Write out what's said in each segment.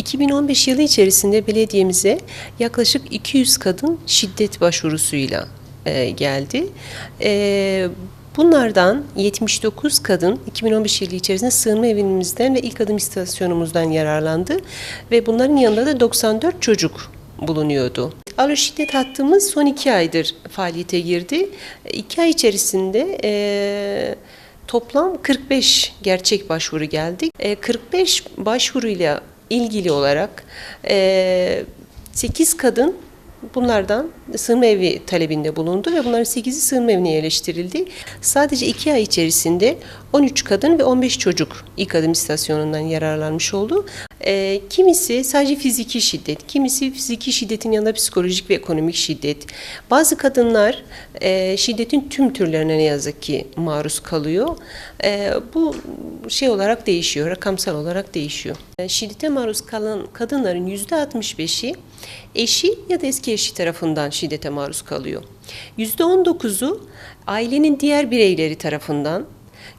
2015 yılı içerisinde belediyemize yaklaşık 200 kadın şiddet başvurusuyla e, geldi. E, bunlardan 79 kadın 2015 yılı içerisinde sığınma evimizden ve ilk adım istasyonumuzdan yararlandı ve bunların yanında da 94 çocuk bulunuyordu. Alo şiddet hattımız son iki aydır faaliyete girdi. İki ay içerisinde e, toplam 45 gerçek başvuru geldi. E, 45 başvuruyla ilgili olarak e, 8 kadın bunlardan sığınma evi talebinde bulundu ve bunların 8'i sığınma evine yerleştirildi. Sadece 2 ay içerisinde 13 kadın ve 15 çocuk ilk adım istasyonundan yararlanmış oldu. E, kimisi sadece fiziki şiddet, kimisi fiziki şiddetin yanında psikolojik ve ekonomik şiddet. Bazı kadınlar e, şiddetin tüm türlerine ne yazık ki maruz kalıyor. E, bu şey olarak değişiyor, rakamsal olarak değişiyor. E, şiddete maruz kalan kadınların %65'i eşi ya da eski eşi tarafından şiddete maruz kalıyor. %19'u ailenin diğer bireyleri tarafından,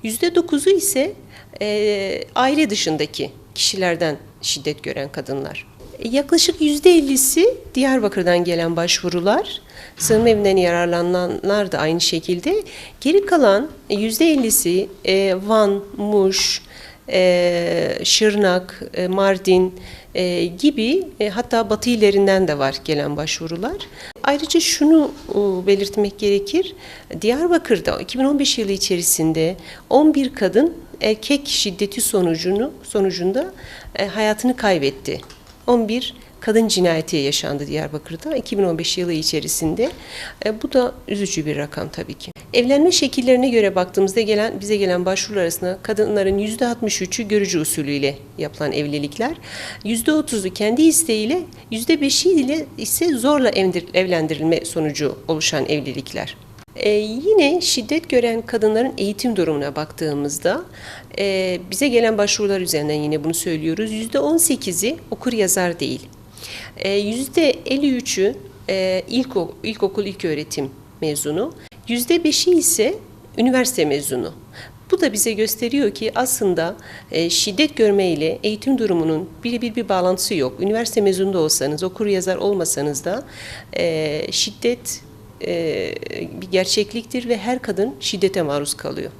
%9'u ise e, aile dışındaki kişilerden şiddet gören kadınlar. E, Yaklaşık %50'si Diyarbakır'dan gelen başvurular, sığınma evinden yararlananlar da aynı şekilde. Geri kalan %50'si e, Van, Muş, e, Şırnak, e, Mardin e, gibi e, hatta batı illerinden de var gelen başvurular. Ayrıca şunu e, belirtmek gerekir. Diyarbakır'da 2015 yılı içerisinde 11 kadın erkek şiddeti sonucunu sonucunda e, hayatını kaybetti. 11 kadın cinayeti yaşandı Diyarbakır'da 2015 yılı içerisinde. E, bu da üzücü bir rakam tabii ki. Evlenme şekillerine göre baktığımızda gelen bize gelen başvurular arasında kadınların %63'ü görücü usulüyle yapılan evlilikler, %30'u kendi isteğiyle, %5'i ile ise zorla evlendir- evlendirilme sonucu oluşan evlilikler. Ee, yine şiddet gören kadınların eğitim durumuna baktığımızda e, bize gelen başvurular üzerinden yine bunu söylüyoruz. %18'i okur yazar değil. E, %53'ü e, ilko, ilkokul ilköğretim mezunu. %5'i ise üniversite mezunu. Bu da bize gösteriyor ki aslında e, şiddet görme ile eğitim durumunun birebir bir bağlantısı yok. Üniversite mezunu da olsanız, okur yazar olmasanız da e, şiddet bir gerçekliktir ve her kadın şiddete maruz kalıyor.